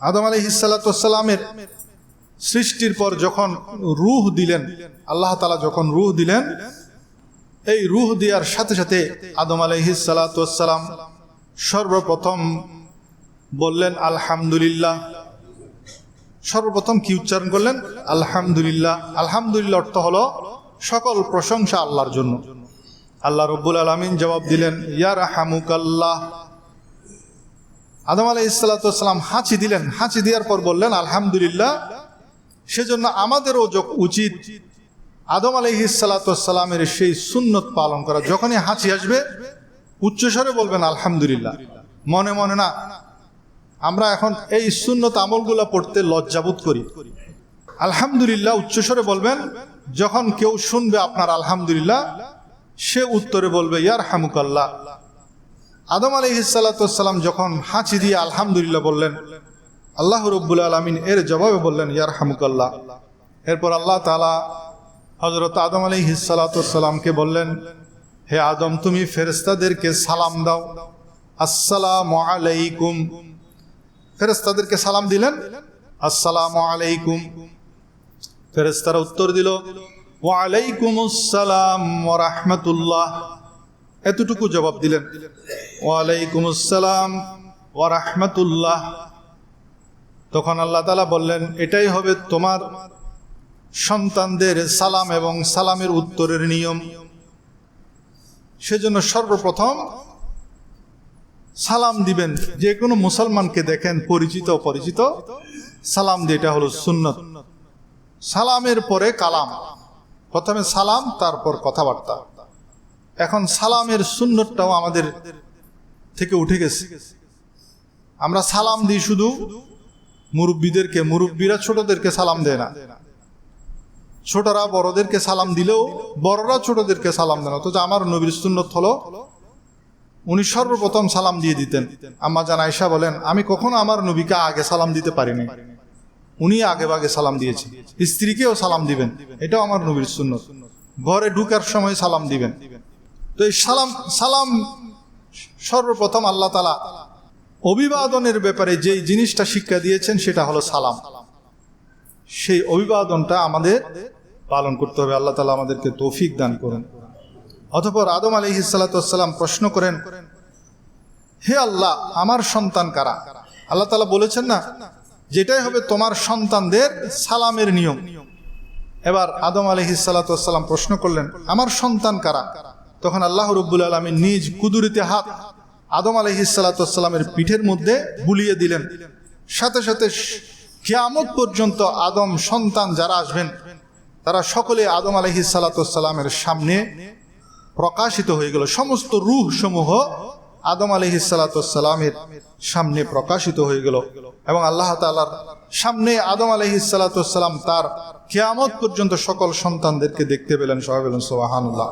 আদম আলী হিসালাতামের সৃষ্টির পর যখন রুহ দিলেন, আল্লাহ তালা যখন রুহ দিলেন, এই রুহ দেওয়ার সাথে সাথে আদম আলহিসালাম সর্বপ্রথম বললেন, আলহামদুলিল্লাহ। সর্বপ্রথম কি উচ্চারণ করলেন? আলহামদুলিল্লাহ। আলহামদুলিল্লাহ অর্থ হলো সকল প্রশংসা আল্লাহর জন্য। আল্লাহ রব্বুল আলমিন জবাব দিলেন ইয়ার হামুকাল্লাহ আদম আলাই ইসালাতাম হাঁচি দিলেন। হাঁচি দেওয়ার পর বললেন, আলহামদুলিল্লাহ, সেজন্য আমাদেরও উচিত আদম আলহি সালাতামের সেই সুন্নত পালন করা। যখনই হাঁচি আসবে উচ্চস্বরে বলবেন, আলহামদুলিল্লাহ। মনে মনে না, আমরা এখন এই সুন্নত আমলগুলো পড়তে লজ্জাবোধ করি। আলহামদুলিল্লাহ উচ্চস্বরে বলবেন, যখন কেউ শুনবে আপনার আলহামদুলিল্লাহ, সে উত্তরে বলবে ইয়ার হামুকাল্লাহ আদম আলী আলহিসাল্লাম যখন হাঁচি দিয়ে আলহামদুলিল্লাহ বললেন, আল্লাহ রব্বুল আলমিন, এর জবাবে বললেন ইয়ার হামুকাল্লাহ এরপর আল্লাহ তালা হজরত আদম আলী হিসালাতামকে বললেন, হে আদম, তুমি ফেরেস্তাদেরকে সালাম দাও। আসসালাম আলাইকুম। ফেরেস্তাদেরকে সালাম দিলেন, আসসালাম আলাইকুম। ফেরেস্তারা উত্তর দিল ওয়ালাইকুম আসসালাম রাহমাতুল্লাহ। এতটুকু জবাব দিলেন। ওয়ালাইকুম আসসালাম রাহমাতুল্লাহ তখন আল্লাহ তালা বললেন, এটাই হবে তোমার সন্তানদের সালাম এবং সালামের উত্তরের নিয়ম। সেজন্য সর্বপ্রথম সালাম দিবেন। যে কোনো মুসলমানকে দেখেন, পরিচিত, অপরিচিত, সালাম দিয়ে এটা হলো সুন্নত। সালামের পরে কালাম। প্রথমে সালাম, তারপর কথাবার্তা। এখন সালামের সুন্নতটাও আমাদের থেকে উঠে গেছে। আমরা সালাম দিই শুধু মুরব্বীদেরকে, মুরব্বীরা ছোটদেরকে সালাম দেয় না। ছোটরা বড়দেরকে সালাম দিলেও বড়রা ছোটদেরকে সালাম দেন অথচ আমার নবীর সুন্নত হলো, উনি সর্বপ্রথম সালাম দিয়ে দিতেন। আম্মা জান আয়সা বলেন, আমি কখনো আমার নবীকে আগে সালাম দিতে পারিনি। উনি আগে ভাগে সালাম দিয়েছেন স্ত্রীকেও সালাম দিবেন। এটাও আমার নবীর সুন্নত। ঘরে ঢুকার সময় সালাম দিবেন। তো এই সালাম সালাম সর্বপ্রথম আল্লাহ তালা অভিবাদনের ব্যাপারে যেই জিনিসটা শিক্ষা দিয়েছেন সেটা হলো সালাম। সেই অভিবাদনটা আমাদের পালন করতে হবে। আল্লাহ তালা আমাদেরকে তৌফিক দান করেন। অতপর আদম আলী হিসালাতাম প্রশ্ন করেন, হে আল্লাহ, আমার সন্তান কারা? আল্লাহ তালা বলেছেন না, যেটাই হবে তোমার সন্তানদের সালামের নিয়ম। এবার আদম আলী হিসালাতাম প্রশ্ন করলেন, আমার সন্তান কারা? তখন আল্লাহ রব্বুল আলমী নিজ কুদুরিতে হাত আদম আলী হিসালাতামের পিঠের মধ্যে বুলিয়ে দিলেন। সাথে সাথে কিয়ামত পর্যন্ত আদম সন্তান যারা আসবেন, তারা সকলে আদম আলহি সামনে প্রকাশিত হয়ে গেল। সমস্ত রুহ সমূহ আদম আলহি সামনে প্রকাশিত হয়ে গেল এবং আল্লাহ তালার সামনে আদম আলহি তার কেয়ামত পর্যন্ত সকল সন্তানদেরকে দেখতে পেলেন। সবাই পেলেন সোহানুল্লাহ